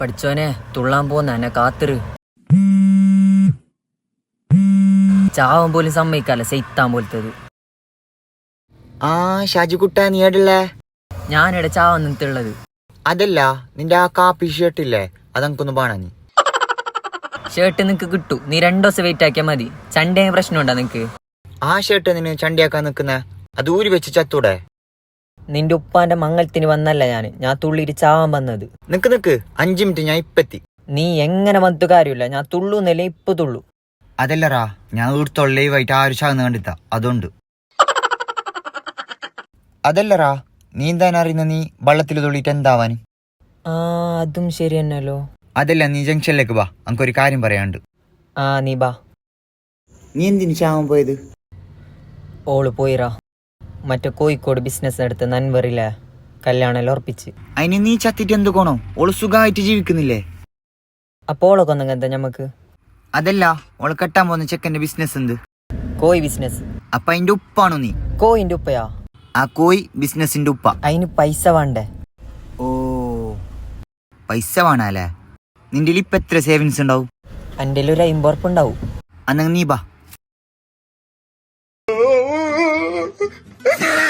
പഠിച്ചോനെ തുള്ളാൻ പോന്ന എന്നെ കാത്തിറ് ചാവാൻ പോലും സമ്മതിക്കാല്ല സെയ്ത്താൻ പോലത്തത്. ആ ഷാജിക്കുട്ട നീ എടല്ലേ ഞാനിവിടെ ചാവാൻ നിന്നിട്ടുള്ളത്. അതല്ല നിന്റെ ആ കാപ്പി ഷർട്ട് ഇല്ലേ? അതെനിക്കൊന്ന് പാണാ നീ. ഷർട്ട് നിനക്ക് കിട്ടു. നീ രണ്ടു ദിവസം വെയിറ്റ് ആക്കിയാൽ മതി. ചണ്ടേ പ്രശ്നം ഉണ്ടാ നിനക്ക്? ആ ഷർട്ട് നിന്നെ ചണ്ടിയാക്കാൻ നിൽക്കുന്ന? അത് ഊരി വെച്ച് ചത്തൂടെ? നിന്റെ ഉപ്പാന്റെ മംഗലത്തിന് വന്നല്ല ഞാൻ ഞാൻ തുള്ളിയിട്ട് ചാവാൻ വന്നത്. നിക്ക് നിക്ക്. അഞ്ചു മിനിറ്റ് ഞാൻ ഇപ്പെത്തി. നീ എങ്ങനെ വന്നിട്ട് കാര്യമില്ല. ഞാൻ തുള്ളു നില ഇപ്പൊ തുള്ളു. അതല്ലറാ ഞാൻ ഈടുത്തോളം ലൈവായിട്ട് ആരും ചാകുന്ന കണ്ടിത്ത അതുകൊണ്ട് അതല്ലറാ നീ എന്താണ് അറിയുന്ന? നീ വള്ളത്തിൽ തുള്ളിയിട്ട് എന്താവാൻ? ആ അതും ശരി തന്നെയല്ലോ. അതല്ല നീ ജംഗ്ഷനിലേക്ക് വാ. നമുക്കൊരു കാര്യം പറയാണ്ട് ആ നീ ബാ നീ എന്തിനു ചാവാൻ പോയത്? ഓൾ പോയിറാ. മറ്റേ കോഴിക്കോട് ബിസിനസ് എടുത്ത് നൻവറിലെ കല്യാണം ഉറപ്പിച്ച്. അതിന് നീ ചത്തിട്ട് എന്ത് കോണോ ഓൾ സുഖമായിട്ട് ജീവിക്കുന്നില്ലേ? അപ്പോൾ ഓളൊക്കെ ഒന്നും എന്താ ഞമ്മക്ക്? അതല്ല ഓൾ കെട്ടാൻ പോകുന്ന ചെക്കന്റെ ബിസിനസ് എന്ത്? കോഴി ബിസിനസ് അപ്പൊ അതിന്റെ ഉപ്പാണോ നീ? കോയിന്റെ ഉപ്പയാ? ആ കോയി ബിസിനസിന്റെ ഉപ്പ. അതിന് പൈസ വേണ്ടേ? ഓ പൈസ വേണല്ലേ? നിന്റെ ഇപ്പൊ എത്ര സേവിങ്സ് ഉണ്ടാവും? എന്റെ ഒരു അമ്പത് ഉറപ്പുണ്ടാവും അന്നെങ്കിൽ നീ ബാ. Yeah.